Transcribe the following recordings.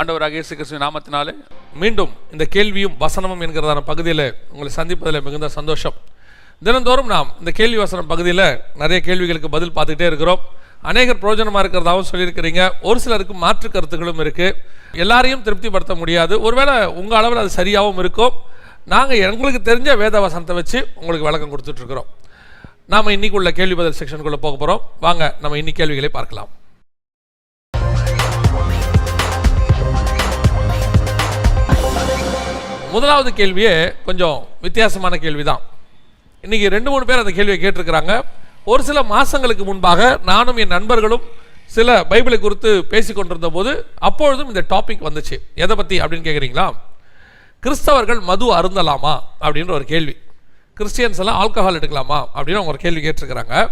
ஆண்டவராக இயேசு கிறிஸ்துவின் நாமத்தினாலே மீண்டும் இந்த கேள்வியும் வசனமும் என்கிறதான பகுதியில் உங்களை சந்திப்பதில் மிகுந்த சந்தோஷம். தினந்தோறும் நாம் இந்த கேள்வி வசனம் பகுதியில் நிறைய கேள்விகளுக்கு பதில் பார்த்துக்கிட்டே இருக்கிறோம். அநேகர் பிரயோஜனமாக இருக்கிறதாகவும் சொல்லியிருக்கிறீங்க. ஒரு சிலருக்கு மாற்று கருத்துக்களும் இருக்குது எல்லாரையும் திருப்திப்படுத்த முடியாது. ஒருவேளை உங்கள் அளவில் அது சரியாகவும் இருக்கும். நாங்கள் எங்களுக்கு தெரிஞ்ச வேத வசனத்தை வச்சு உங்களுக்கு விளக்கம் கொடுத்துட்ருக்குறோம் நாம் இன்றைக்குள்ள கேள்வி பதில் செக்ஷனுக்குள்ளே போக போகிறோம் வாங்க நம்ம இன்னி கேள்விகளை பார்க்கலாம். முதலாவது கேள்வியே கொஞ்சம் வித்தியாசமான கேள்வி தான் இன்றைக்கி ரெண்டு மூணு பேர் அந்த கேள்வியை கேட்டிருக்கிறாங்க. ஒரு சில மாதங்களுக்கு முன்பாக நானும் என் நண்பர்களும் சில பைபிளை குறித்து பேசி கொண்டிருந்த போது அப்பொழுதும் இந்த டாபிக் வந்துச்சு. எதை பற்றி அப்படின்னு கேட்குறீங்களா கிறிஸ்தவர்கள் மது அருந்தலாமா? அப்படின்ற ஒரு கேள்வி. கிறிஸ்டியன்ஸ் எல்லாம் ஆல்கஹால் எடுக்கலாமா? அப்படின்னு அவங்க ஒரு கேள்வி கேட்டிருக்கிறாங்க.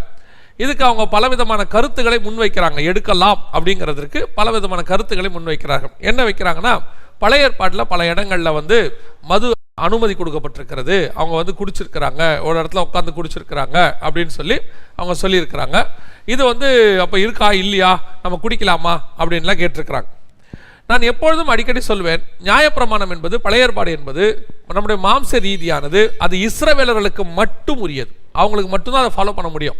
இதுக்கு அவங்க பலவிதமான கருத்துக்களை முன்வைக்கிறாங்க. எடுக்கலாம் அப்படிங்கிறதுக்கு பலவிதமான கருத்துக்களை முன்வைக்கிறார்கள். என்ன வைக்கிறாங்கன்னா பழைய ஏற்பாட்டில் பல இடங்களில் வந்து மது அனுமதி கொடுக்கப்பட்டிருக்கிறது. அவங்க வந்து குடிச்சிருக்கிறாங்க. ஒரு இடத்துல உட்காந்து குடிச்சிருக்கிறாங்க அப்படின்னு சொல்லி அவங்க சொல்லியிருக்கிறாங்க. இது வந்து அப்போ இருக்கா? இல்லையா? நம்ம குடிக்கலாமா? அப்படின்லாம் கேட்டிருக்கிறாங்க. நான் எப்பொழுதும் அடிக்கடி சொல்வேன் நியாயப்பிரமாணம் என்பது பழைய ஏற்பாடு என்பது நம்முடைய மாம்ச ரீதியானது அது இஸ்ரவேலர்களுக்கு மட்டும் உரியது. அவங்களுக்கு மட்டும்தான் அதை ஃபாலோ பண்ண முடியும்.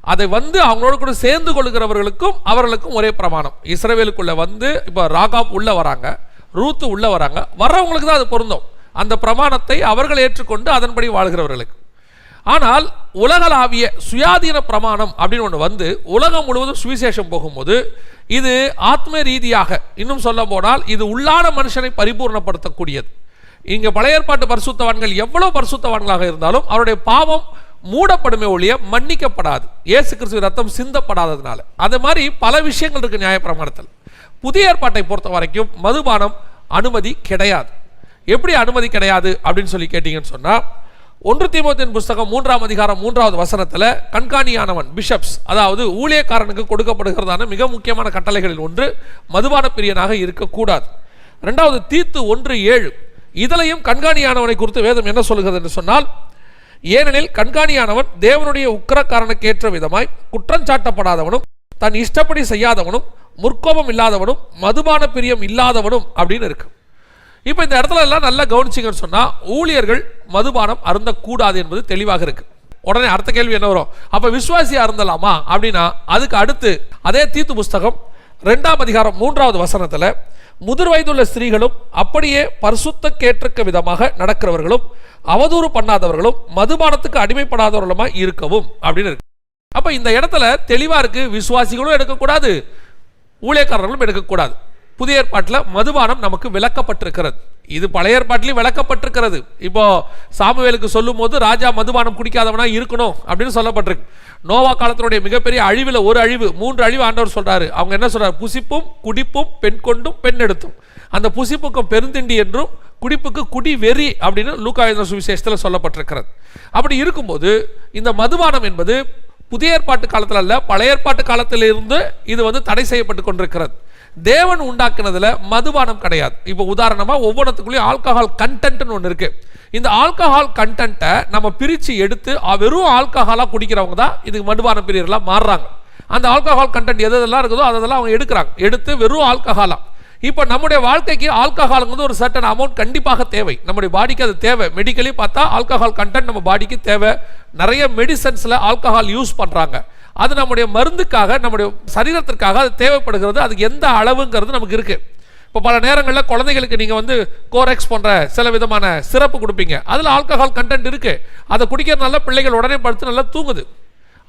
அதை வந்து அவங்களோட கூட சேர்ந்து கொள்கிறவர்களுக்கும் அவர்களுக்கும் ஒரே பிரமாணம். இஸ்ரவேலுக்குள்ளே வந்து இப்போ ராகாப் உள்ளே வராங்க. ரூத்து உள்ள வராங்க. வர்றவங்களுக்கு தான் அது பொருந்தும். அந்த பிரமாணத்தை அவர்கள் ஏற்றுக்கொண்டு அதன்படி வாழ்கிறவர்களுக்கு. ஆனால் உலகளாவிய சுயாதீன பிரமாணம் அப்படின்னு ஒன்று வந்து உலகம் முழுவதும் சுவிசேஷம் போகும்போது இது ஆத்ம ரீதியாக இன்னும் சொல்ல போனால் இது உள்ளான மனுஷனை பரிபூர்ணப்படுத்தக்கூடியது. இங்கே பழைய ஏற்பாட்டு பரிசுத்தவான்கள் எவ்வளோ பரிசுத்தவான்களாக இருந்தாலும் அவருடைய பாவம் மூடப்படுமே ஒழிய மன்னிக்கப்படாது. இயேசு கிறிஸ்துவ ரத்தம் சிந்தப்படாததுனால. அது மாதிரி பல விஷயங்கள் இருக்குது நியாயப்பிரமாணத்தில். புதிய ஏற்பாட்டை பொறுத்த வரைக்கும் மதுபானம் அனுமதி கிடையாது. எப்படி அனுமதி கிடையாது அப்படின்னு சொல்லி கேட்டீங்கன்னு சொன்னால் ஒன்று தீமோத்தின் புஸ்தகம் மூன்றாம் அதிகாரம் மூன்றாவது வசனத்தில் கண்காணியானவன் பிஷப்ஸ் அதாவது ஊழியக்காரனுக்கு கொடுக்கப்படுகிறதான மிக முக்கியமான கட்டளைகளில் ஒன்று மதுபான பிரியனாக இருக்கக்கூடாது. ரெண்டாவது தீத்து ஒன்று ஏழு இதிலையும் கண்காணியானவனை குறித்து வேதம் என்ன சொல்லுகிறது? என்று சொன்னால் ஏனெனில் கண்காணியானவன் தேவனுடைய உக்கரக்காரனுக்கு ஏற்ற விதமாய் குற்றஞ்சாட்டப்படாதவனும் தன் இஷ்டப்படி செய்யாதவனும் முற்கோபம் இல்லாதவனும் மதுபான பிரியம் இல்லாதவனும் அப்படின்னு இருக்கு. இப்போ இந்த இடத்துல எல்லாம் நல்லா கவனிச்சிங்கன்னு சொன்னால் ஊழியர்கள் மதுபானம் அருந்தக்கூடாது என்பது தெளிவாக இருக்கு. உடனே அடுத்த கேள்வி என்ன வரும்? அப்போ விஸ்வாசியாக அருந்தலாமா? அப்படின்னா அதுக்கு அடுத்து அதே தீத்து புஸ்தகம் ரெண்டாம் அதிகாரம் மூன்றாவது வசனத்தில் முதிர் வயதுள்ள ஸ்திரீகளும் அப்படியே பரிசுத்த கேட்டிருக்க விதமாக நடக்கிறவர்களும் அவதூறு பண்ணாதவர்களும் மதுபானத்துக்கு அடிமைப்படாதவர்களுமா இருக்கவும் அப்படின்னு இருக்கு. அப்போ இந்த இடத்துல தெளிவாக இருக்கு விசுவாசிகளும் எடுக்கக்கூடாது ஊழியக்காரர்களும் எடுக்கக்கூடாது. புதிய ஏற்பாட்டில் மதுபானம் நமக்கு விளக்கப்பட்டிருக்கிறது. இது பழைய ஏற்பாட்டிலையும் விளக்கப்பட்டிருக்கிறது. இப்போ சாமுவேலுக்கு சொல்லும் போது ராஜா மதுபானம் குடிக்காதவனா இருக்கணும் அப்படின்னு சொல்லப்பட்டிருக்கு. நோவா காலத்தினுடைய மிகப்பெரிய அழிவில் ஒரு அழிவு மூன்று அழிவு ஆண்டவர் சொல்றாரு. அவங்க என்ன சொல்றாரு? புசிப்பும் குடிப்பும் பெண் கொண்டும் பெண் எடுத்தும். அந்த புசிப்புக்கும் பெருந்திண்டி என்றும் குடிப்புக்கு குடி வெறி அப்படின்னு லூக்காயுத சுவிசேஷத்தில் சொல்லப்பட்டிருக்கிறது. அப்படி இருக்கும்போது இந்த மதுபானம் என்பது புதிய ஏற்பாட்டு காலத்தில் அல்ல பழைய ஏற்பாட்டு காலத்திலிருந்து இது வந்து தடை செய்யப்பட்டு கொண்டிருக்கிறது. தேவன் உண்டாக்குனதுல மதுபானம் கிடையாது. இப்போ உதாரணமாக ஒவ்வொன்றத்துக்குள்ளேயும் ஆல்கஹால் கண்டென்ட்னு ஒன்று இருக்கு. இந்த ஆல்கஹால் கண்டென்ட்டை நம்ம பிரித்து எடுத்து வெறும் ஆல்கஹாலாக குடிக்கிறவங்க தான் இதுக்கு மதுபானம் பிரியர்களாக மாறுறாங்க. அந்த ஆல்கஹால் கண்டென்ட் எது எதெல்லாம் இருக்குதோ அதெல்லாம் அவங்க எடுக்கிறாங்க. எடுத்து வெறும் ஆல்கஹாலா இப்போ நம்முடைய வாழ்க்கைக்கு ஆல்கஹாலுங்கிறது ஒரு சர்டன் அமௌண்ட் கண்டிப்பாக தேவை. நம்முடைய பாடிக்கு அது தேவை. மெடிக்கலி பார்த்தா ஆல்கஹால் கண்டென்ட் நம்ம பாடிக்கு தேவை. நிறைய மெடிசன்ஸில் ஆல்கஹால் யூஸ் பண்ணுறாங்க அது நம்முடைய மருந்துக்காக நம்முடைய சரீரத்திற்காக அது தேவைப்படுகிறது. அதுக்கு எந்த அளவுங்கிறது நமக்கு இருக்குது இப்போ பல நேரங்களில் குழந்தைகளுக்கு நீங்கள் வந்து கோரெக்ஸ் போன்ற சில விதமான சிறப்பு கொடுப்பீங்க. அதில் ஆல்கஹால் கண்டென்ட் இருக்குது அதை குடிக்கிறதுனால பிள்ளைகள் உடனே படுத்து நல்லா தூங்குது.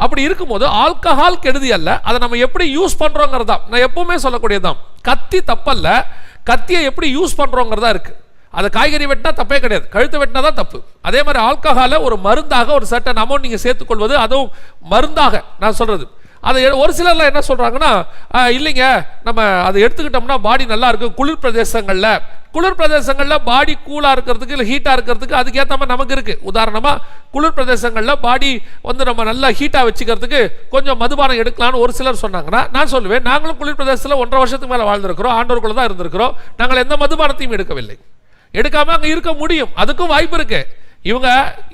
அப்படி இருக்கும்போது ஆல்கஹால் கெடுதி அல்ல. அதை நம்ம எப்படி யூஸ் பண்ணுறோங்கிறது தான். நான் எப்பவுமே சொல்லக்கூடியதுதான் கத்தி தப்பல்ல. கத்தியை எப்படி யூஸ் பண்ணுறோங்கிறதா இருக்குது அதை காய்கறி வெட்டினா தப்பே கிடையாது. கழுத்து வெட்டினா தான் தப்பு. அதே மாதிரி ஆல்கஹாலை ஒரு மருந்தாக ஒரு சட்டன் அமௌண்ட் நீங்கள் சேர்த்துக்கொள்வது அதுவும் மருந்தாக நான் சொல்கிறது அதை எ- ஒரு சிலர்லாம் என்ன சொல்கிறாங்கன்னா இல்லைங்க நம்ம அதை எடுத்துக்கிட்டோம்னா பாடி நல்லா இருக்கும் குளிர் பிரதேசங்களில். குளிர் பிரதேசங்களில் பாடி கூலாக இருக்கிறதுக்கு இல்லை ஹீட்டாக இருக்கிறதுக்கு அதுக்கேற்ற மாதிரி நமக்கு இருக்குது உதாரணமாக குளிர் பிரதேசங்களில் பாடி வந்து நம்ம நல்லா ஹீட்டாக வச்சுக்கிறதுக்கு கொஞ்சம் மதுபானம் எடுக்கலாம்னு ஒரு சிலர் சொன்னாங்கன்னா நான் சொல்லுவேன் நாங்களும் குளிர் பிரதேசத்தில் ஒன்றரை வருஷத்துக்கு மேலே வாழ்ந்திருக்கிறோம் ஆண்டோருக்குள்ளே தான் இருந்திருக்கிறோம். நாங்கள் எந்த மதுபானத்தையும் எடுக்கவில்லை. எடுக்காமல் அங்கே இருக்க முடியும். அதுக்கும் வாய்ப்பு இருக்குது இவங்க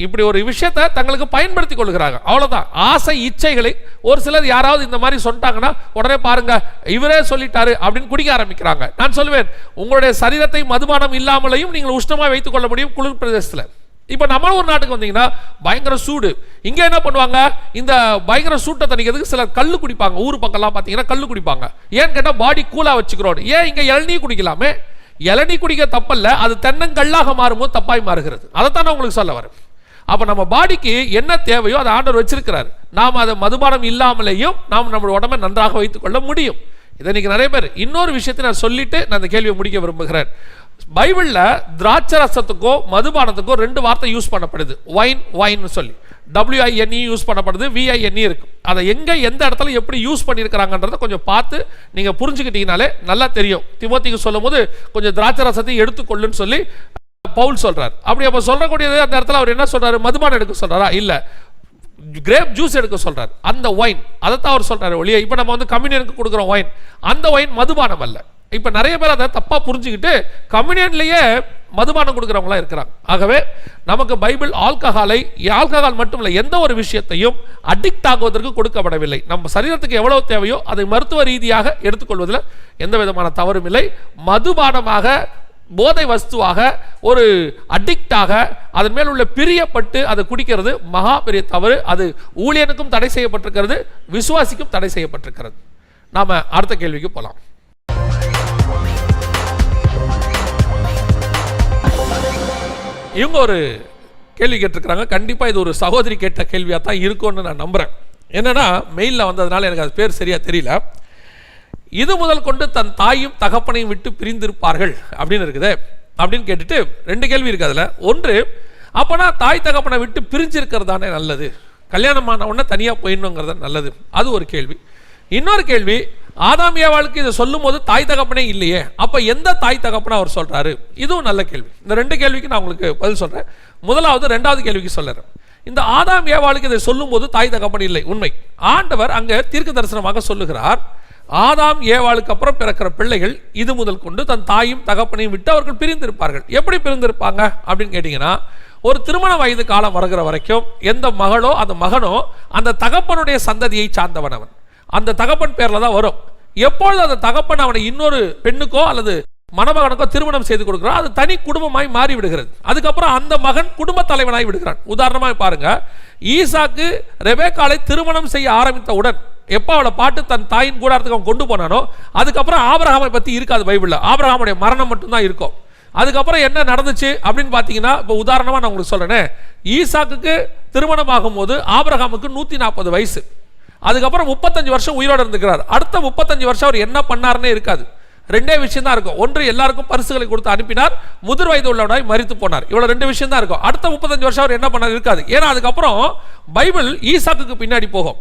இப்படி ஒரு விஷயத்தை தங்களுக்கு பயன்படுத்தி கொள்கிறாங்க. அவ்வளோதான் ஆசை இச்சைகளை ஒரு சிலர் யாராவது இந்த மாதிரி சொல்லிட்டாங்கன்னா உடனே பாருங்க இவரே சொல்லிட்டாரு அப்படின்னு குடிக்க ஆரம்பிக்கிறாங்க. நான் சொல்லுவேன் உங்களுடைய சரீரத்தை மதுபானம் இல்லாமலையும் நீங்கள் உஷ்ணமாக வைத்துக் கொள்ள முடியும் குளிர் பிரதேசத்தில். இப்போ நம்ம ஒரு நாட்டுக்கு வந்தீங்கன்னா பயங்கர சூடு. இங்கே என்ன பண்ணுவாங்க? இந்த பயங்கர சூட்டை தணிக்கிறதுக்கு சிலர் கல் குடிப்பாங்க. ஊர் பக்கம்லாம் பார்த்தீங்கன்னா கல் குடிப்பாங்க. ஏன்னு கேட்டால் பாடி கூலாக வச்சுக்கிறோம் ஏன் இங்கே இளநீ குடிக்கலாமே? இளநீ குடிக்க தப்பல்ல அது தென்னங்கல்லாக மாறும்போது தப்பாய் மாறுகிறது. அதைத்தான் நான் உங்களுக்கு சொல்ல வரேன். அப்போ நம்ம பாடிக்கு என்ன தேவையோ அதை ஆண்டவர் வச்சிருக்கிறார். நாம் அதை மதுபானம் இல்லாமலேயும் நாம் நம்மளோட உடம்பை நன்றாக வைத்துக்கொள்ள முடியும். இதை இன்னைக்கு நிறைய பேர் இன்னொரு விஷயத்தை நான் சொல்லிட்டு நான் அந்த கேள்வியை முடிக்க விரும்புகிறேன். பைபிளில் திராட்சை ரசத்துக்கோ மதுபானத்துக்கோ ரெண்டு வார்த்தை யூஸ் பண்ணப்படுது. ஒயின் ஒயின்னு சொல்லி. டபிள்யூஐஎன்இ யூஸ் பண்ணப்படுது விஐஎன்இ இருக்கு. அதை எங்கே எந்த இடத்துல எப்படி யூஸ் பண்ணியிருக்கிறாங்கன்றதை கொஞ்சம் பார்த்து நீங்கள் புரிஞ்சுக்கிட்டீங்கனாலே நல்லா தெரியும். திமோத்திக்கு சொல்லும்போது கொஞ்சம் திராட்சை ரசத்தை எடுத்துக்கொள்ளுன்னு சொல்லி பவுல் சொல்கிறார் அப்படி அப்போ சொல்லக்கூடியது அந்த இடத்துல அவர் என்ன சொல்றாரு? மதுபானம் எடுக்க சொல்கிறாரா இல்லை. கிரேப் ஜூஸ் எடுக்க சொல்கிறார் அந்த ஒயின் அதைத்தான் அவர் சொல்கிறார் ஒளிய இப்போ நம்ம வந்து கம்யூனியனுக்கு கொடுக்குறோம் ஒயின் அந்த ஒயின் மதுபானம் அல்ல. இப்போ நிறைய பேர் அதை தப்பாக புரிஞ்சுக்கிட்டு கம்யூனியன்லேயே மதுபானம் கொடுக்குறவங்களாம் இருக்கிறாங்க. ஆகவே நமக்கு பைபிள் ஆல்கஹாலை ஆல்கஹால் மட்டும் இல்லை எந்த ஒரு விஷயத்தையும் அடிக்ட் ஆகுவதற்கு கொடுக்கப்படவில்லை. நம்ம சரீரத்துக்கு எவ்வளோ தேவையோ அதை மருத்துவ ரீதியாக எடுத்துக்கொள்வதில் எந்த விதமான தவறும் இல்லை. மதுபானமாக போதை வஸ்துவாக ஒரு அடிக்டாக அதன் மேல் உள்ள பிரியப்பட்டு அதை குடிக்கிறது மகா பெரிய தவறு. அது ஊழியனுக்கும் தடை செய்யப்பட்டிருக்கிறது விசுவாசிக்கும் தடை செய்யப்பட்டிருக்கிறது. நாம் அடுத்த கேள்விக்கு போகலாம் இவங்க ஒரு கேள்வி கேட்டிருக்கிறாங்க. கண்டிப்பாக இது ஒரு சகோதரி கேட்ட கேள்வியாக தான் இருக்கும்னு நான் நம்புகிறேன் என்னன்னா மெயிலில் வந்ததுனால எனக்கு அது பேர் சரியாக தெரியல. இது முதல் கொண்டு தன் தாயும் தகப்பனையும் விட்டு பிரிந்திருப்பார்கள் அப்படின்னு இருக்குது. அப்படின்னு கேட்டுட்டு ரெண்டு கேள்வி இருக்குது அதில். ஒன்று அப்போனா தாய் தகப்பனை விட்டு பிரிஞ்சிருக்கிறதானே நல்லது. கல்யாணம் ஆன உடனே தனியாக போயிடணுங்கிறது நல்லது. அது ஒரு கேள்வி. இன்னொரு கேள்வி ஆதாம் ஏவாளுக்கு இதை சொல்லும் போது தாய் தகப்பனே இல்லையே. அப்போ எந்த தாய் தகப்பனை அவர் சொல்கிறாரு இதுவும் நல்ல கேள்வி. இந்த ரெண்டு கேள்விக்கு நான் உங்களுக்கு பதில் சொல்கிறேன் முதலாவது ரெண்டாவது கேள்விக்கு சொல்லுறேன் இந்த ஆதாம் ஏவாளுக்கு இதை சொல்லும் போது தாய் தகப்பன் இல்லை. உண்மை. ஆண்டவர் அங்கே தீர்க்க தரிசனமாக சொல்லுகிறார் ஆதாம் ஏவாளுக்கு அப்புறம் பிறக்கிற பிள்ளைகள் இது முதல் கொண்டு தன் தாயும் தகப்பனையும் விட்டு அவர்கள் பிரிந்திருப்பார்கள். எப்படி பிரிந்திருப்பாங்க அப்படின்னு கேட்டீங்கன்னா ஒரு திருமண வயது காலம் வருகிற வரைக்கும் எந்த மகளோ அந்த மகனோ அந்த தகப்பனுடைய சந்ததியை சார்ந்தவன் அவன். அந்த தகப்பன் பேரில் தான் வரும். எப்பொழுது அந்த தகப்பன் அவனை இன்னொரு பெண்ணுக்கோ அல்லது மணமகனுக்கோ திருமணம் செய்து கொடுக்கிறான் அது தனி குடும்பமாய் மாறி விடுகிறது அதுக்கப்புறம் அந்த மகன் குடும்ப தலைவனாய் விடுகிறான். உதாரணமாக பாருங்க ஈசாக்கு ரெபேக்காலை திருமணம் செய்ய ஆரம்பித்தவுடன் எப்போ அவளை பாட்டு தன் தாயின் கூடாரத்துக்கு அவன் கொண்டு போனானோ அதுக்கப்புறம் ஆபரகாமை பற்றி இருக்காது பைபிளில். ஆபரகாமுடைய மரணம் மட்டும்தான் இருக்கும். அதுக்கப்புறம் என்ன நடந்துச்சு அப்படின்னு பார்த்தீங்கன்னா இப்போ உதாரணமாக நான் உங்களுக்கு சொல்கிறேனே ஈசாக்குக்கு திருமணம் ஆகும்போது ஆபரகாமுக்கு நூற்றி நாற்பது வயசு. அதுக்கப்புறம் முப்பத்தஞ்சு வருஷம் உயிரோடு இருந்துக்கிறார். அடுத்த முப்பத்தஞ்சு வருஷம் அவர் என்ன பண்ணாருன்னே இருக்காது. ரெண்டே விஷயம் தான் இருக்கும். ஒன்று எல்லாருக்கும் பரிசுகளை கொடுத்து அனுப்பினார். முதிர் வயது உள்ளவனாய் மறித்து போனார். இவ்வளோ ரெண்டு விஷயம் தான் இருக்கும். அடுத்த முப்பத்தஞ்சு வருஷம் அவர் என்ன பண்ணார் இருக்காது. ஏன்னா அதுக்கப்புறம் பைபிள் ஈசாக்குக்கு பின்னாடி போகும்.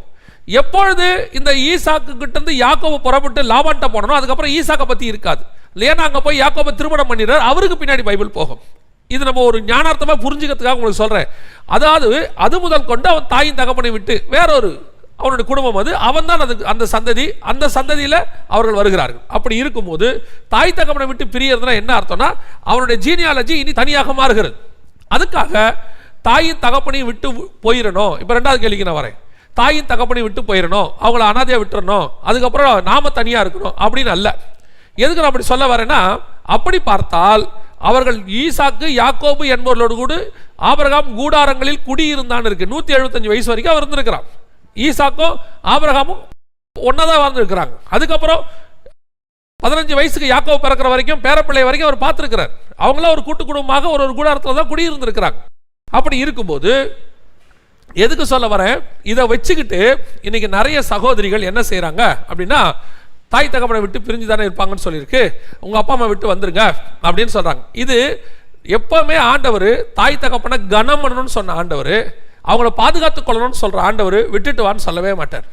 எப்பொழுது இந்த ஈசாக்கு கிட்டேருந்து புறப்பட்டு லாபான்ட்ட போனோம் அதுக்கப்புறம் ஈசாக்கை பற்றி இருக்காது. ஏன்னா அங்கே போய் யாக்கோபை திருமணம் பண்ணிடுறார். அவருக்கு பின்னாடி பைபிள் போகும். இது நம்ம ஒரு ஞானார்த்தமாக புரிஞ்சுக்கிறதுக்காக உங்களுக்கு சொல்கிறேன் அதாவது அது முதல் கொண்டு அவன் தாயின் தகப்பனை விட்டு வேறொரு அவனுடைய குடும்பம் அது. அவன் தான் அதுக்கு அந்த சந்ததி. அந்த சந்ததியில் அவர்கள் வருகிறார்கள். அப்படி இருக்கும்போது தாய் தகப்பனை விட்டு பிரியறதுனா என்ன அர்த்தம்னா அவனுடைய ஜீனியாலஜி இனி தனியாக மாறுகிறது. அதுக்காக தாயின் தகப்பனையும் விட்டு போயிடணும் இப்போ ரெண்டாவது கேள்விக்கு நான் வரேன். தாயின் தகப்பனையும் விட்டு போயிடணும் அவங்கள அனாதையாக விட்டுறணும். அதுக்கப்புறம் நாம தனியாக இருக்கணும் அப்படின்னு அல்ல. எதுக்கு நான் அப்படி சொல்ல வரேன்னா அப்படி பார்த்தால் அவர்கள் ஈசாக்கு யாக்கோபு என்பவர்களோடு கூட ஆபரகாம் கூடாரங்களில் குடியிருந்தான் இருக்கு. நூற்றி எழுபத்தஞ்சு வயசு வரைக்கும் அவர் இருந்திருக்கிறான் ஈசாக்கும் ஆபிரகாமும் தான் வாழ்ந்துருக்கிறாங்க. அதுக்கப்புறம் பதினஞ்சு வயசுக்கு யாக்கோ பிறக்கிற வரைக்கும் பேரப்பிள்ளை வரைக்கும் அவர் பார்த்துருக்கிறார். அவங்களாம் ஒரு கூட்டு குடும்பமாக ஒரு ஒரு கூடாரத்தில் தான் குடியிருந்திருக்கிறாங்க. அப்படி இருக்கும்போது எதுக்கு சொல்ல வரேன்? இதை வச்சுக்கிட்டு இன்னைக்கு நிறைய சகோதரிகள் என்ன செய்கிறாங்க அப்படின்னா தாய் தகப்பனை விட்டு பிரிஞ்சு தானே இருப்பாங்கன்னு சொல்லியிருக்கு. உங்கள் அப்பா அம்மா விட்டு வந்துருங்க அப்படின்னு சொல்கிறாங்க இது எப்பவுமே ஆண்டவர் தாய் தகப்பனை கனம் பண்ணணும்னு சொன்ன ஆண்டவர் அவங்கள பாதுகாத்து கொள்ளணும்னு சொல்கிற ஆண்டவர் விட்டுட்டு வான்னு சொல்லவே மாட்டார்.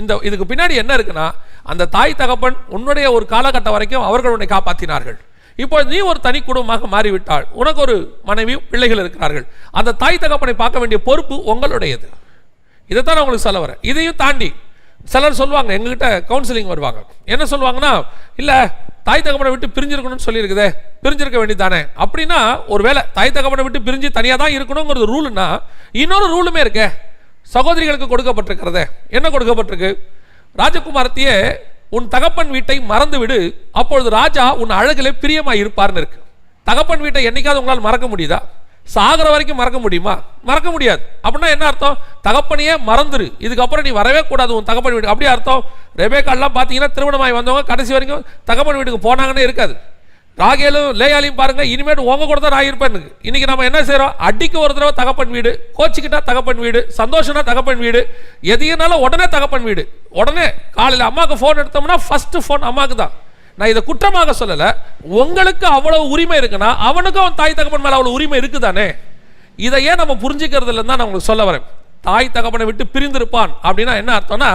இந்த இதுக்கு பின்னாடி என்ன இருக்குன்னா அந்த தாய் தகப்பன் உன்னுடைய ஒரு காலகட்டம் வரைக்கும் அவர்கள் உன்னை காப்பாற்றினார்கள் இப்போ நீ ஒரு தனி குடும்பமாக மாறிவிட்டாள் உனக்கு ஒரு மனைவி பிள்ளைகள் இருக்கிறார்கள். அந்த தாய் தகப்பனை பார்க்க வேண்டிய பொறுப்பு உங்களுடையது. இதைத்தான் நான் உங்களுக்கு சொல்ல வரேன். இதையும் தாண்டி சிலர் சொல்லுவாங்க எங்ககிட்ட கவுன்சிலிங் வருவாங்க. என்ன சொல்லுவாங்கன்னா இல்லை தாய் தகப்பனை விட்டு பிரிஞ்சிருக்கணும்னு சொல்லியிருக்குதே பிரிஞ்சிருக்க வேண்டியதானே அப்படின்னா ஒருவேளை தாய் தகப்பனை விட்டு பிரிஞ்சு தனியாக தான் இருக்கணுங்கிறது ரூலுன்னா இன்னொரு ரூலுமே இருக்கே. சகோதரிகளுக்கு கொடுக்கப்பட்டிருக்கிறதே. என்ன கொடுக்கப்பட்டிருக்கு? ராஜகுமாரத்தையே உன் தகப்பன் வீட்டை மறந்து விடு அப்பொழுது ராஜா உன் அழகிலே பிரியமாக இருப்பார்னு இருக்கு. தகப்பன் வீட்டை என்னைக்காவது உங்களால் மறக்க முடியுதா? சாகிற வரைக்கும் மறக்க முடியுமா? மறக்க முடியாது. அப்படின்னா என்ன அர்த்தம்? தகப்பனையே மறந்துரு. இதுக்கப்புறம் நீ வரவே கூடாது உன் தகப்பன் வீடு அப்படியே அர்த்தம்? ரெபேக்கால்லாம் பார்த்தீங்கன்னா திருமணமாகி வந்தவங்க கடைசி வரைக்கும் தகப்பன் வீட்டுக்கு போனாங்கன்னே இருக்காது. ராகேலும் லேயாலையும் பாருங்க இனிமேட்டு உங்க கூட தான் நான் இருப்பேன் இன்னைக்கு நம்ம என்ன செய்கிறோம் அடிக்க ஒரு தடவை தகப்பன் வீடு கோச்சிக்கிட்டா தகப்பன் வீடு சந்தோஷம்னா தகப்பன் வீடு எதையும்னாலும் உடனே தகப்பன் வீடு. உடனே காலையில் அம்மாவுக்கு ஃபோன் எடுத்தோம்னா ஃபஸ்ட்டு ஃபோன் அம்மாவுக்கு தான். நான் இதை குற்றமாக சொல்லலை. உங்களுக்கு அவ்வளவு உரிமை இருக்குன்னா அவனுக்கும் அவன் தாய் தகப்பன் மேலே அவ்வளோ உரிமை இருக்குதானே? இதை ஏன் நம்ம புரிஞ்சுக்கிறது இல்லைன்னு தான் நான் உங்களுக்கு சொல்ல வரேன். தாய் தகப்பனை விட்டு பிரிந்திருப்பான் அப்படின்னா என்ன அர்த்தம்னா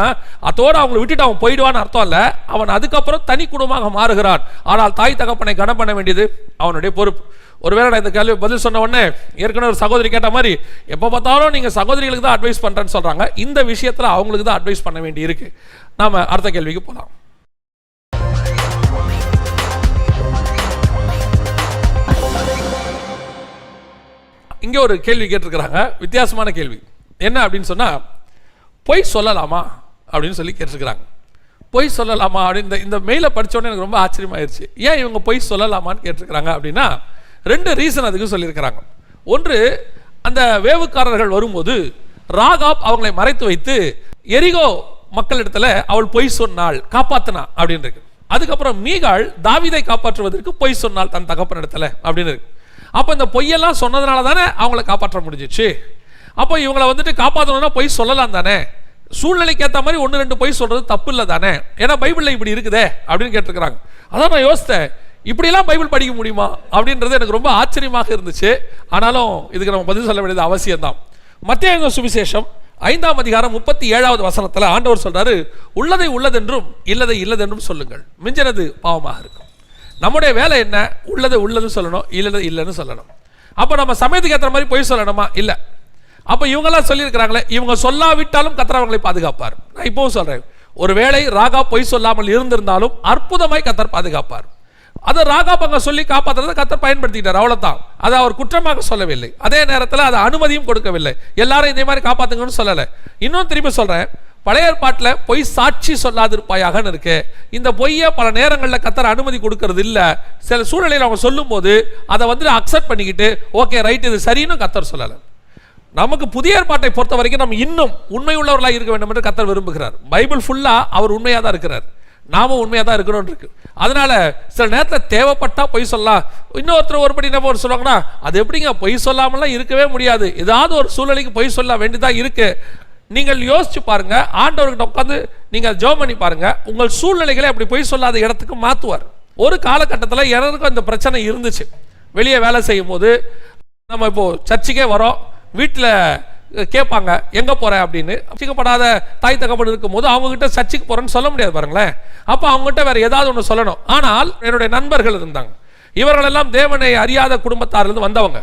அதோடு அவங்களை விட்டுட்டு அவன் போயிடுவான்னு அர்த்தம் இல்லை. அவன் அதுக்கப்புறம் தனி குடும்பமாக மாறுகிறான். ஆனால் தாய் தகப்பனை கனம் பண்ண வேண்டியது அவனுடைய பொறுப்பு. ஒருவேளை நான் இந்த கேள்வி பதில் சொன்ன உடனே ஏற்கனவே ஒரு சகோதரி கேட்ட மாதிரி எப்போ பார்த்தாலும் நீங்கள் சகோதரிகளுக்கு தான் அட்வைஸ் பண்ணுறேன்னு சொல்கிறாங்க இந்த விஷயத்தில் அவங்களுக்கு தான் அட்வைஸ் பண்ண வேண்டி இருக்குது நாம் அடுத்த கேள்விக்கு போகலாம் இங்கே ஒரு கேள்வி கேட்டிருக்கிறாங்க. வித்தியாசமான கேள்வி. என்ன அப்படின்னு சொன்னால் பொய் சொல்லலாமா அப்படின்னு சொல்லி கேட்டிருக்கிறாங்க. பொய் சொல்லலாமா அப்படின்னு இந்த இந்த மெயிலை படித்தோடனே எனக்கு ரொம்ப ஆச்சரியமாயிருச்சு. ஏன் இவங்க பொய் சொல்லலாமான்னு கேட்டிருக்கிறாங்க அப்படின்னா ரெண்டு ரீசன் அதுக்கு சொல்லியிருக்கிறாங்க. ஒன்று அந்த வேவுக்காரர்கள் வரும்போது ராகாப் அவங்களை மறைத்து வைத்து எரிகோ மக்களிடத்துல அவள் பொய் சொன்னாள் காப்பாத்தினா அப்படின்னு இருக்கு. அதுக்கப்புறம் மீகாள் தாவிதை காப்பாற்றுவதற்கு பொய் சொன்னாள் தன் தகப்பனிடத்துல அப்படின்னு இருக்கு. அப்போ இந்த பொய்யெல்லாம் சொன்னதுனால தானே அவங்கள காப்பாற்ற முடிஞ்சிச்சு. அப்போ இவங்களை வந்துட்டு காப்பாற்றணும்னா பொய் சொல்லலாம் தானே. சூழ்நிலைக்கு ஏற்ற மாதிரி ஒன்று ரெண்டு பொய் சொல்கிறது தப்பு இல்லை தானே. ஏன்னா பைபிளில் இப்படி இருக்குதே அப்படின்னு கேட்டிருக்கிறாங்க. அதான் நான் யோசித்தேன். இப்படிலாம் பைபிள் படிக்க முடியுமா அப்படின்றது எனக்கு ரொம்ப ஆச்சரியமாக இருந்துச்சு. ஆனாலும் இதுக்கு நம்ம பதில் சொல்ல வேண்டியது அவசியம்தான். மத்திய சுவிசேஷம் ஐந்தாம் அதிகாரம் முப்பத்தி ஏழாவது வசனத்தில் ஆண்டவர் சொல்றாரு உள்ளதை உள்ளதென்றும் இல்லதை இல்லதென்றும் சொல்லுங்கள். மிஞ்சினது பாவமாக இருக்கும். நம்முடைய வேலை என்ன? உள்ளது உள்ளது சொல்லணும் இல்லது இல்லைன்னு சொல்லணும். அப்போ நம்ம சமயத்துக்கு ஏற்ற மாதிரி பொய் சொல்லணுமா? இல்லை. அப்போ இவங்கெல்லாம் சொல்லியிருக்கிறாங்களே இவங்க சொல்லாவிட்டாலும் கத்தர் அவங்களை பாதுகாப்பார். நான் இப்போவும் சொல்கிறேன் ஒருவேளை ராகா பொய் சொல்லாமல் இருந்திருந்தாலும் அற்புதமாய் கத்தர் பாதுகாப்பார். அதை ராகா பங்க சொல்லி காப்பாற்றுறதை கத்தர் பயன்படுத்திக்கிட்டார் அவ்வளோதான் அதை அவர் குற்றமாக சொல்லவில்லை. அதே நேரத்தில் அதை அனுமதியும் கொடுக்கவில்லை. எல்லாரும் இதே மாதிரி காப்பாற்றுங்கன்னு சொல்லலை. இன்னும் திருப்பி சொல்கிறேன் பழைய ஏற்பாட்டில் பொய் சாட்சி சொல்லாதிருப்பாயாகன்னு இருக்கு. இந்த பொய்யை பல நேரங்களில் கத்தர் அனுமதி கொடுக்கறது இல்லை. சில சூழ்நிலையில் அவங்க சொல்லும்போது அதை வந்து அக்செப்ட் பண்ணிக்கிட்டு ஓகே ரைட் இது சரின்னு கத்தர் சொல்லலை. நமக்கு புதிய ஏற்பாட்டை பொறுத்த வரைக்கும் நம்ம இன்னும் உண்மையுள்ளவர்களாக இருக்க வேண்டும் என்று கத்தர் விரும்புகிறார். பைபிள் ஃபுல்லாக அவர் உண்மையாக தான் இருக்கிறார். நாமும் உண்மையாக தான் இருக்கணும்னு இருக்கு. அதனால சில நேரத்தில் தேவைப்பட்டா பொய் சொல்லலாம். இன்னொருத்தர் ஒருபடி என்ன ஒரு சொல்லுவாங்கன்னா அது எப்படிங்க பொய் சொல்லாமலாம் இருக்கவே முடியாது. ஏதாவது ஒரு சூழ்நிலைக்கு பொய் சொல்ல வேண்டியதாக இருக்கு. நீங்கள் யோசிச்சு பாருங்க ஆண்டவர்கிட்ட உட்காந்து நீங்க ஜோ பண்ணி பாருங்க. உங்கள் சூழ்நிலைகளை அப்படி பொய் சொல்லாத இடத்துக்கு மாற்றுவார் ஒரு காலகட்டத்தில் எனக்கும் இந்த பிரச்சனை இருந்துச்சு. வெளியே வேலை செய்யும் போது நம்ம இப்போ சர்ச்சுக்கே வரோம் வீட்டில் கேட்பாங்க எங்கே போகிற அப்படின்னு. சிக்கப்படாத தாய் தகப்பன் இருக்கும்போது அவங்ககிட்ட சர்ச்சுக்கு போகிறேன்னு சொல்ல முடியாது பாருங்களேன். அப்போ அவங்ககிட்ட வேற ஏதாவது ஒன்று சொல்லணும். ஆனால் என்னுடைய நண்பர்கள் இருந்தாங்க. இவர்களெல்லாம் தேவனை அறியாத குடும்பத்தாரிலிருந்து வந்தவங்க.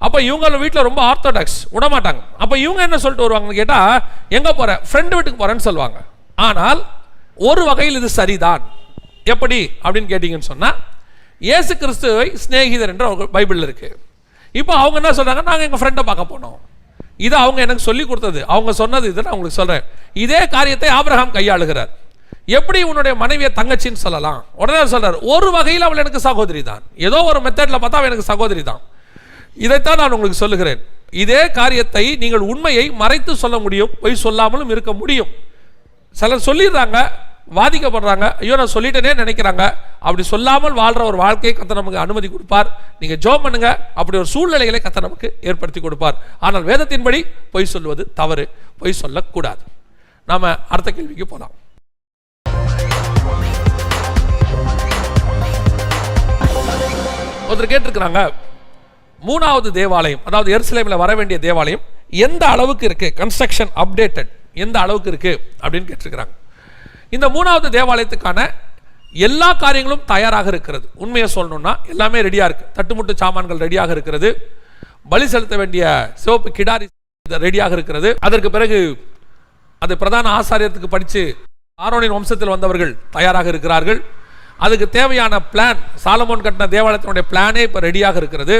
அப்போ இவங்க வீட்டில் ரொம்ப ஆர்த்தோடாக்ஸ் விடமாட்டாங்க. அப்போ இவங்க என்ன சொல்லிட்டு வருவாங்கன்னு கேட்டால் எங்கே போகிற ஃப்ரெண்டு வீட்டுக்கு போகிறேன்னு சொல்லுவாங்க. ஆனால் ஒரு வகையில் இது சரிதான். எப்படி? அப்படின்னு கேட்டிங்கன்னு சொன்னால் இயேசு கிறிஸ்துவை சிநேகிதர் என்று அவங்க பைபிளில் இருக்குது இப்போ அவங்க என்ன சொல்கிறாங்க நாங்கள் எங்கள் ஃப்ரெண்டை பார்க்க போனோம். இது அவங்க எனக்கு சொல்லி கொடுத்தது. அவங்க சொன்னது இது நான் உங்களுக்கு சொல்கிறேன் இதே காரியத்தை ஆபிரகாம் கையாளுகிறார். எப்படி உன்னுடைய மனைவியை தங்கச்சின்னு சொல்லலாம்? உடனே சொல்கிறார் ஒரு வகையில் அவள் எனக்கு சகோதரி தான் ஏதோ ஒரு மெத்தடில் பார்த்தா அவள் எனக்கு சகோதரி தான் இதைத்தான் நான் உங்களுக்கு சொல்லுகிறேன். இதே காரியத்தை நீங்கள் உண்மையை மறைத்து சொல்ல முடியும் பொய் சொல்லாமலும் இருக்க முடியும். சிலர் சொல்லிடுறாங்க வாதிக்கப்படுறாங்க ஐயோ நான் சொல்லிட்டேனே நினைக்கிறாங்க. அப்படி சொல்லாமல் வாழ்ற ஒரு வாழ்க்கையை கத்த நமக்கு அனுமதி கொடுப்பார். நீங்க ஜோம் பண்ணுங்க அப்படி ஒரு சூழ்நிலைகளை கத்த நமக்கு ஏற்படுத்தி கொடுப்பார். ஆனால் வேதத்தின்படி பொய் சொல்வது தவறு பொய் சொல்லக்கூடாது. நாம அடுத்த கேள்விக்கு போலாம். ஒருத்தர் கேட்டிருக்கிறாங்க மூணாவது தேவாலயம் அதாவது எருசலேமில் வர வேண்டிய தேவாலயம் எந்த அளவுக்கு இருக்கு? கன்ஸ்ட்ரக்ஷன் அப்டேட்டட் எந்த அளவுக்கு இருக்கு? அப்படின்னு கேட்டிருக்கிறாங்க. இந்த மூணாவது தேவாலயத்துக்கான எல்லா காரியங்களும் தயாராக இருக்கிறது. உண்மையை சொல்லணும்னா எல்லாமே ரெடியாக இருக்குது தட்டுமுட்டு சாமான்கள் ரெடியாக இருக்கிறது. பலி செலுத்த வேண்டிய சிவப்பு கிடாரி ரெடியாக இருக்கிறது. அதற்கு பிறகு அது பிரதான ஆசாரியத்துக்கு படித்து ஆரோனின் வம்சத்தில் வந்தவர்கள் தயாராக இருக்கிறார்கள். அதுக்கு தேவையான பிளான் சாலமோன் கட்டின தேவாலயத்தினுடைய பிளானே இப்போ ரெடியாக இருக்கிறது.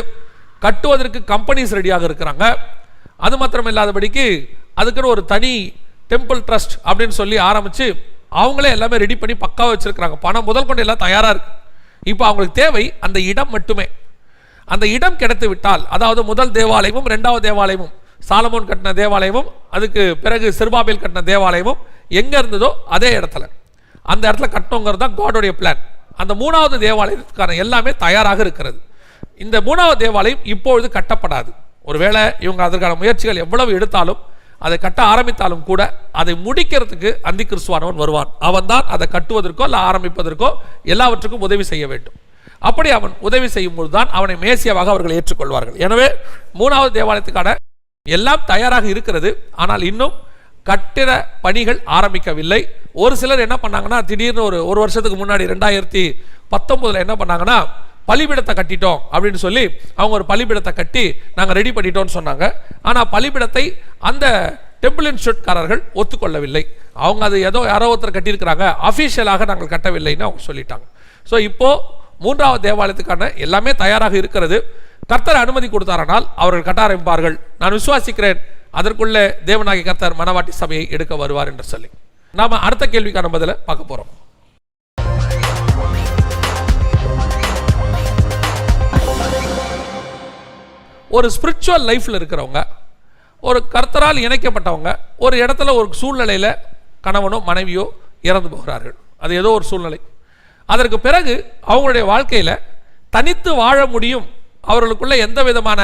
கட்டுவதற்கு கம்பெனிஸ் ரெடியாக இருக்கிறாங்க. அது மாத்திரம் இல்லாதபடிக்கு அதுக்குன்னு ஒரு தனி டெம்பிள் ட்ரஸ்ட் அப்படின்னு சொல்லி ஆரம்பித்து அவங்களே எல்லாமே ரெடி பண்ணி பக்காவாக வச்சுருக்கிறாங்க. பணம் முதல் கொண்டு எல்லாம் தயாராக இருக்குது இப்போ அவங்களுக்கு தேவை அந்த இடம் மட்டுமே. அந்த இடம் கிடைத்து விட்டால் அதாவது முதல் தேவாலயமும் ரெண்டாவது தேவாலயமும் சாலமோன் கட்டின தேவாலயமும் அதுக்கு பிறகு சிறுபாபில் கட்டின தேவாலயமும் எங்கே இருந்ததோ அதே இடத்துல. அந்த இடத்துல கட்டணுங்கிறது தான் காடோடைய பிளான் அந்த மூணாவது தேவாலயத்துக்கான எல்லாமே தயாராக இருக்கிறது. இந்த மூணாவது தேவாலயம் இப்பொழுது கட்டப்படாது. ஒருவேளை இவங்க அதற்கான முயற்சிகள் எவ்வளவு எடுத்தாலும் அதை கட்ட ஆரம்பித்தாலும் கூட அதை முடிக்கிறதுக்கு அந்தி கிறிஸ்துவானவன் வருவான். அவன் தான் அதை கட்டுவதற்கோ இல்லை ஆரம்பிப்பதற்கோ எல்லாவற்றுக்கும் உதவி செய்ய வேண்டும். அப்படி அவன் உதவி செய்யும் தான் அவனை மேசியாவாக அவர்கள் ஏற்றுக்கொள்வார்கள். எனவே மூணாவது தேவாலயத்துக்கான எல்லாம் தயாராக இருக்கிறது. ஆனால் இன்னும் கட்டிட பணிகள் ஆரம்பிக்கவில்லை. ஒரு சிலர் என்ன பண்ணாங்கன்னா திடீர்னு ஒரு ஒரு வருஷத்துக்கு முன்னாடி ரெண்டாயிரத்தி பத்தொம்போதில் என்ன பண்ணாங்கன்னா பலிபிடத்தை கட்டிட்டோம் அப்படின்னு சொல்லி அவங்க ஒரு பலிபிடத்தை கட்டி நாங்கள் ரெடி பண்ணிட்டோம்னு சொன்னாங்க. ஆனால் பலிபிடத்தை அந்த டெம்பிள் இன்ஸ்டியூட்காரர்கள் ஒத்துக்கொள்ளவில்லை. அவங்க அது ஏதோ யாரோ ஒருத்தர் கட்டியிருக்கிறாங்க. அஃபீஷியலாக நாங்கள் கட்டவில்லைன்னு அவங்க சொல்லிட்டாங்க. ஸோ இப்போ மூன்றாவது தேவாலயத்துக்கான எல்லாமே தயாராக இருக்கிறது. கர்த்தர் அனுமதி கொடுத்தாரானால் அவர்கள் கட்ட ஆரம்பிப்பார்கள். நான் விசுவாசிக்கிறேன். அதற்குள்ளே தேவநாயகி கர்த்தர் மனவாட்டி சபையை எடுக்க வருவார் என்று சொல்லி. நாம அடுத்த கேள்விக்கான பதிலை பார்க்க போகிறோம் ஒரு ஸ்பிரிச்சுவல் லைஃப்பில் இருக்கிறவங்க ஒரு கர்த்தரால் இணைக்கப்பட்டவங்க ஒரு இடத்துல ஒரு சூழ்நிலையில் கணவனோ மனைவியோ இறந்து போகிறார்கள். அது ஏதோ ஒரு சூழ்நிலை. அதற்கு பிறகு அவங்களுடைய வாழ்க்கையில் தனித்து வாழ முடியும். அவர்களுக்குள்ள எந்த விதமான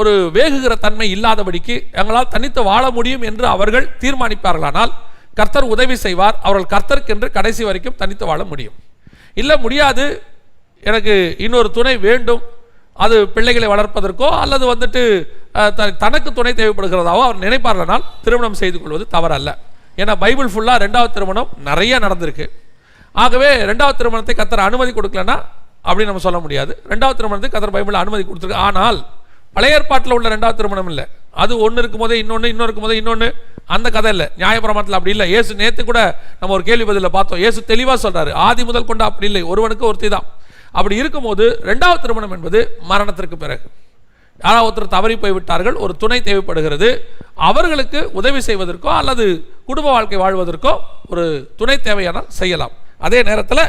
ஒரு வேகுகிற தன்மை இல்லாதபடிக்கு எங்களால் தனித்து வாழ முடியும் என்று அவர்கள் தீர்மானிப்பார்களானால் கர்த்தர் உதவி செய்வார். அவர்கள் கர்த்தருக்கென்று கடைசி வரைக்கும் தனித்து வாழ முடியும். இல்லை முடியாது. எனக்கு இன்னொரு துணை வேண்டும். அது பிள்ளைகளை வளர்ப்பதற்கோ அல்லது வந்துட்டு த- தனக்கு துணை தேவைப்படுகிறதாவோ அவர் நினைப்பார்களானால் திருமணம் செய்து கொள்வது தவறல்ல. ஏன்னா பைபிள் ஃபுல்லாக ரெண்டாவது திருமணம் நிறைய நடந்திருக்கு. ஆகவே ரெண்டாவது திருமணத்தை கத்தர் அனுமதி கொடுக்கலன்னா அப்படின்னு நம்ம சொல்ல முடியாது. ரெண்டாவது திருமணத்தை கத்தர் பைபிள் அனுமதி கொடுத்துருக்கு. ஆனால் பழைய ஏற்பாட்டில் உள்ள ரெண்டாவது திருமணம் இல்லை. அது ஒன்று இருக்கும் போதே இன்னொன்று இன்னொரு இருக்கும் போதே இன்னொன்று அந்த கதை இல்லை. நியாயப்பிரமாணத்தில் அப்படி இல்லை. இயேசு நேற்று கூட நம்ம ஒரு கேள்வி பதிலில் பார்த்தோம். இயேசு தெளிவாக சொல்கிறாரு ஆதி முதல் கொண்டு அப்படி இல்லை. ஒருவனுக்கு ஒருத்தி தான். அப்படி இருக்கும்போது ரெண்டாவது திருமணம் என்பது மரணத்திற்கு பிறகு. யாராவது ஒருத்தர் தவறி போய் விட்டார்கள் ஒரு துணை தேவைப்படுகிறது அவர்களுக்கு உதவி செய்வதற்கோ அல்லது குடும்ப வாழ்க்கை வாழ்வதற்கோ ஒரு துணை தேவையானால் செய்யலாம். அதே நேரத்தில்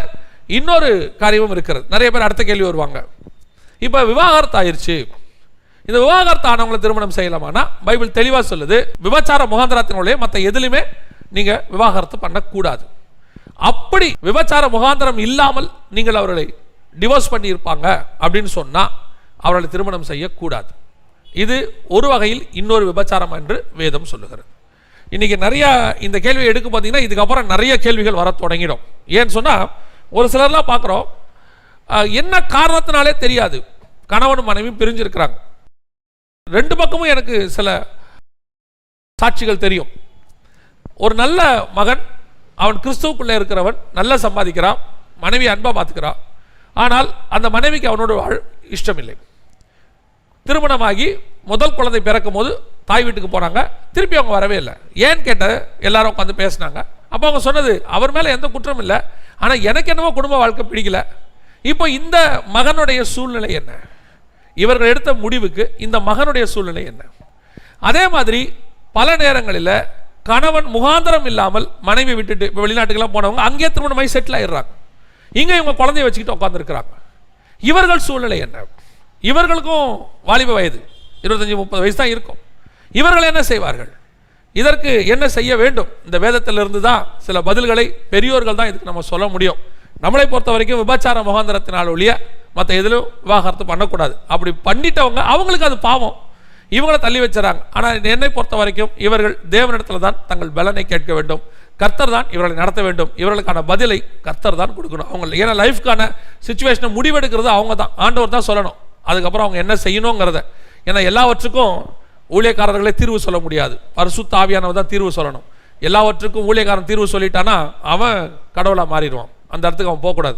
இன்னொரு காரியமும் இருக்கிறது. நிறைய பேர் அடுத்த கேள்வி வருவாங்க. இப்போ விவாகரத்து ஆயிடுச்சு இந்த விவாகரத்து ஆனவங்களை திருமணம் செய்யலாமானா பைபிள் தெளிவாக சொல்லுது விபச்சார முகாந்திரத்தினுடைய மற்ற எதுலையுமே நீங்கள் விவாகரத்து பண்ணக்கூடாது. அப்படி விபச்சார முகாந்திரம் இல்லாமல் நீங்கள் அவர்களை டிவோர்ஸ் பண்ணியிருப்பாங்க அப்படின்னு சொன்னால் அவர்களை திருமணம் செய்யக்கூடாது. இது ஒரு வகையில் இன்னொரு விபச்சாரம் என்று வேதம் சொல்லுகிறது. இன்றைக்கி நிறையா இந்த கேள்வியை எடுக்க பார்த்தீங்கன்னா இதுக்கப்புறம் நிறைய கேள்விகள் வர தொடங்கிடும். ஏன்னு சொன்னால் ஒரு சிலர்லாம் பார்க்குறோம் என்ன காரணத்தினாலே தெரியாது. கணவனும் மனைவியும் பிரிஞ்சிருக்கிறாங்க. ரெண்டு பக்கமும் எனக்கு சில சாட்சிகள் தெரியும். ஒரு நல்ல மகன் அவன் கிறிஸ்துவுக்குள்ளே இருக்கிறவன் நல்லா சம்பாதிக்கிறான் மனைவி அன்பாக பார்த்துக்கிறான். ஆனால் அந்த மனைவிக்கு அவனோட வாழ் இஷ்டம் இல்லை திருமணமாகி முதல் குழந்தை பிறக்கும் போது தாய் வீட்டுக்கு போனாங்க. திருப்பி அவங்க வரவே இல்லை. ஏன்னு கேட்ட எல்லாரும் உட்காந்து பேசினாங்க. அப்போ அவங்க சொன்னது அவர் மேலே எந்த குற்றமும் இல்லை. ஆனால் எனக்கு என்னவோ குடும்ப வாழ்க்கை பிடிக்கல. இப்போ இந்த மகனுடைய சூழ்நிலை என்ன? இவர்கள் எடுத்த முடிவுக்கு இந்த மகனுடைய சூழ்நிலை என்ன? அதே மாதிரி பல நேரங்களில் கணவன் முகாந்திரம் இல்லாமல் மனைவி விட்டுட்டு வெளிநாட்டுக்கெல்லாம் போனவங்க அங்கேயே திருமணமாகி செட்டில் ஆயிடுறாங்க. இங்கே இவங்க குழந்தைய வச்சுக்கிட்டு உட்காந்துருக்கிறாங்க இவர்கள் சூழ்நிலை என்ன? இவர்களுக்கும் வாலிப வயது இருபத்தஞ்சி முப்பது வயசு தான் இருக்கும். இவர்கள் என்ன செய்வார்கள்? இதற்கு என்ன செய்ய வேண்டும்? இந்த வேதத்திலிருந்து தான் சில பதில்களை பெரியோர்கள் தான் இதுக்கு நம்ம சொல்ல முடியும். நம்மளை பொறுத்த வரைக்கும் விபச்சார முகாந்திரத்தினால் ஒழிய மற்ற எதிலும் விவாகரத்து பண்ணக்கூடாது. அப்படி பண்ணிட்டவங்க அவங்களுக்கு அது பாவம். இவங்களை தள்ளி வச்சுறாங்க ஆனால் என்னை பொறுத்த வரைக்கும் இவர்கள் தேவனிடத்தில் தான் தங்கள் பலனை கேட்க வேண்டும். கர்த்தர் தான் இவர்களை நடத்த வேண்டும். இவர்களுக்கான பதிலை கர்த்தர் தான் கொடுக்கணும். அவங்க ஏன்னா லைஃப்க்கான சுச்சுவேஷனை முடிவெடுக்கிறது அவங்க தான் ஆண்டவர் தான் சொல்லணும். அதுக்கப்புறம் அவங்க என்ன செய்யணுங்கிறத. ஏன்னா எல்லாவற்றுக்கும் ஊழியக்காரர்களே தீர்வு சொல்ல முடியாது. பரிசுத்த ஆவியானவர் தான் தீர்வு சொல்லணும். எல்லாவற்றுக்கும் ஊழியக்காரன் தீர்வு சொல்லிட்டானா அவன் கடவுளாக மாறிடுவான். அந்த இடத்துக்கு அவன் போகக்கூடாது.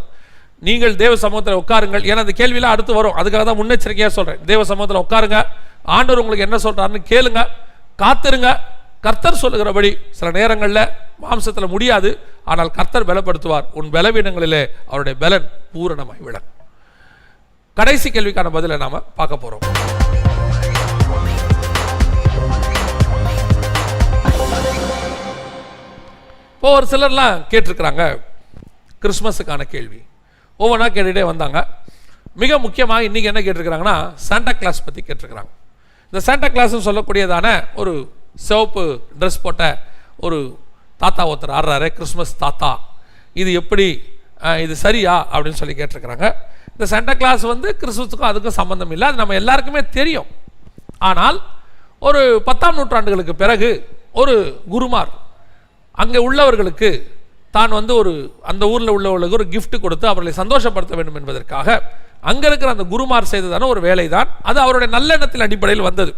நீங்கள் தேவ சமூகத்தில் உட்காருங்கள். ஏன்னா அந்த கேள்வியெல்லாம் அடுத்து வரும். அதுக்காக தான் முன்னெச்சரிக்கையாக சொல்கிறேன் தேவ சமூகத்தில் உட்காருங்க. ஆண்டவர் உங்களுக்கு என்ன சொல்கிறாருன்னு கேளுங்க. காத்துருங்க. கர்த்தர் சொல்லுகிறபடி சில நேரங்களில் மாம்சத்தில் முடியாது ஆனால் கர்த்தர் பலப்படுத்துவார். உன் பலவீனங்களிலே அவருடைய பலன் பூரணமாய் விளங்கும். கடைசி கேள்விக்கான பதிலை நாம பார்க்க போறோம். இப்போ ஒரு சிலர்லாம் கேட்டிருக்கிறாங்க கிறிஸ்மஸுக்கான கேள்வி. ஒவ்வொன்றா கேட்டுகிட்டே வந்தாங்க. மிக முக்கியமாக இன்றைக்கி என்ன கேட்டிருக்கிறாங்கன்னா சாண்டா கிளாஸ் பற்றி கேட்டிருக்கிறாங்க. இந்த சாண்டா கிளாஸ்னு சொல்லக்கூடியதான ஒரு சிவப்பு ட்ரெஸ் போட்ட ஒரு தாத்தா ஒருத்தர் ஆடுறாரு கிறிஸ்மஸ் தாத்தா இது எப்படி இது சரியா? அப்படின்னு சொல்லி கேட்டிருக்கிறாங்க. இந்த சாண்டா கிளாஸ் வந்து கிறிஸ்துவத்துக்கும் அதுக்கும் சம்மந்தம் இல்லை. அது நம்ம எல்லாருக்குமே தெரியும். ஆனால் ஒரு பத்தாம் நூற்றாண்டுகளுக்கு பிறகு ஒரு குருமார் அங்கே உள்ளவர்களுக்கு தான் வந்து ஒரு அந்த ஊரில் உள்ளவர்களுக்கு ஒரு கிஃப்ட் கொடுத்து அவர்களை சந்தோஷப்படுத்த வேண்டும் என்பதற்காக அங்கே இருக்கிற அந்த குருமார் செய்ததான ஒரு வேலை தான் அது அவருடைய நல்லெண்ணத்தின் அடிப்படையில் வந்தது.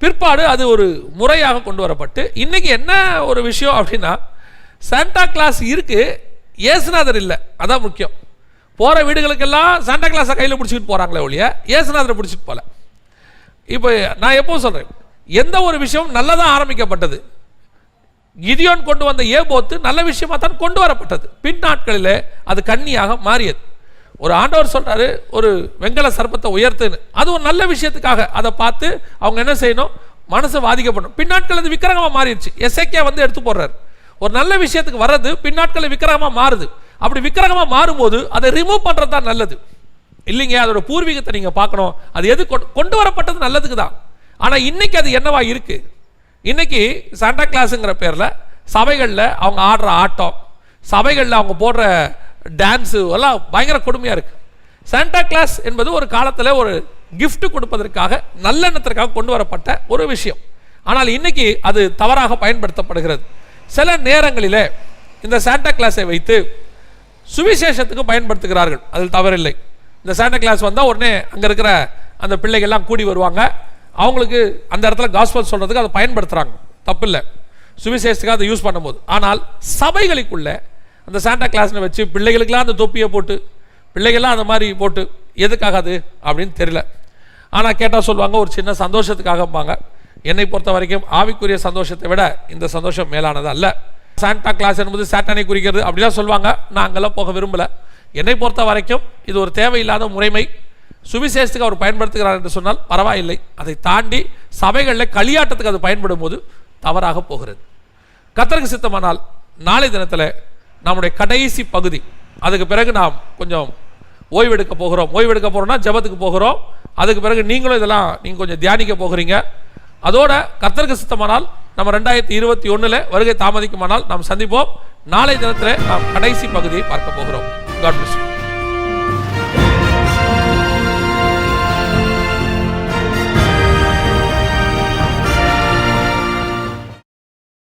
பிற்பாடு அது ஒரு முறையாக கொண்டு வரப்பட்டு இன்னைக்கு என்ன ஒரு விஷயம் அப்படின்னா சாண்டா கிளாஸ் இருக்கு ஏசுநாதர் இல்லை அதான் முக்கியம். போகிற வீடுகளுக்கெல்லாம் சாண்டா கிளாஸை கையில் பிடிச்சிக்கிட்டு போகிறாங்களே ஒழிய ஏசுநாதரை பிடிச்சிட்டு போகல இப்போ நான் எப்போ சொல்கிறேன் எந்த ஒரு விஷயம் நல்லதாக ஆரம்பிக்கப்பட்டது கிதியோன் கொண்டு வந்த ஏபோத்து நல்ல விஷயமாக தான் கொண்டு வரப்பட்டது. பின் நாட்களில் அது கண்ணியாக மாறியது. ஒரு ஆண்டவர் சொல்கிறாரு ஒரு வெங்கல சர்ப்பத்தை உயர்த்துன்னு. அது ஒரு நல்ல விஷயத்துக்காக. அதை பார்த்து அவங்க என்ன செய்யணும்? மனசை பாதிக்கப்படும் பின்னாட்கள் அது விக்கிரகமாக மாறிடுச்சு. எஸ்ஐக்கே வந்து எடுத்து போடுறாரு. ஒரு நல்ல விஷயத்துக்கு வர்றது பின்னாட்களை விக்கிரகமாக மாறுது. அப்படி விக்கிரகமாக மாறும்போது அதை ரிமூவ் பண்ணுறது தான் நல்லது. இல்லைங்க அதோட பூர்வீகத்தை நீங்கள் பார்க்கணும். அது எது கொண்டு- கொண்டு வரப்பட்டது நல்லதுக்கு தான். ஆனால் இன்னைக்கு அது என்னவா இருக்குது இன்னைக்கு சாண்டா கிளாஸுங்கிற பேரில் சபைகளில் அவங்க ஆடுற ஆட்டம் சபைகளில் அவங்க போடுற டான்ஸு எல்லாம் பயங்கர கொடுமையாக இருக்குது சாண்டா கிளாஸ் என்பது ஒரு காலத்தில் ஒரு கிஃப்ட்டு கொடுப்பதற்காக நல்லெண்ணத்திற்காக கொண்டு வரப்பட்ட ஒரு விஷயம். ஆனால் இன்னைக்கு அது தவறாக பயன்படுத்தப்படுகிறது. சில நேரங்களில் இந்த சாண்டா கிளாஸை வைத்து சுவிசேஷத்துக்கு பயன்படுத்துகிறார்கள். அதில் தவறில்லை. இந்த சாண்டா கிளாஸ் வந்தால் உடனே அங்கே இருக்கிற அந்த பிள்ளைகள்லாம் கூடி வருவாங்க. அவங்களுக்கு அந்த இடத்துல காஸ்பல் சொல்கிறதுக்கு அதை பயன்படுத்துகிறாங்க தப்பில்லை. சுவிசேஷத்துக்கு அதை யூஸ் பண்ணும்போது. ஆனால் சபைகளுக்குள்ளே அந்த சாண்டா கிளாஸ்னு வச்சு பிள்ளைகளுக்கெல்லாம் அந்த தொப்பியை போட்டு பிள்ளைகள்லாம் அந்த மாதிரி போட்டு எதுக்காக அது அப்படின்னு தெரியல. ஆனால் கேட்டால் சொல்லுவாங்க ஒரு சின்ன சந்தோஷத்துக்காகப்பாங்க என்னை பொறுத்த வரைக்கும் ஆவிக்குரிய சந்தோஷத்தை விட இந்த சந்தோஷம் மேலானது அல்ல. சாண்டா கிளாஸ் என்பது சாட்டானை குறிக்கிறது அப்படிலாம் சொல்லுவாங்க. நான் அங்கெல்லாம் போக விரும்பல. என்னை பொறுத்த வரைக்கும் இது ஒரு தேவையில்லாத முறைமை. சுவிசேஷத்துக்கு அவர் பயன்படுத்துகிறார் என்று சொன்னால் பரவாயில்லை. அதை தாண்டி சபைகளில் களியாட்டத்துக்கு அது பயன்படும் போது தவறாக போகிறது. கத்தருக்கு சித்தமானால் நாளை தினத்தில் நம்முடைய கடைசி பகுதி. அதுக்கு பிறகு நாம் கொஞ்சம் ஓய்வெடுக்க போகிறோம். ஓய்வெடுக்க போகிறோம்னா ஜெபத்துக்கு போகிறோம். அதுக்கு பிறகு நீங்களும் இதெல்லாம் நீங்கள் கொஞ்சம் தியானிக்க போகிறீங்க. அதோட கர்த்தருக்கு சுத்தமானால் நம்ம ரெண்டாயிரத்தி இருபத்தி ஒன்றில் வருகை தாமதிக்குமானால் நாம் சந்திப்போம். நாளை தினத்தில் நாம் கடைசி பகுதியை பார்க்க போகிறோம். God plus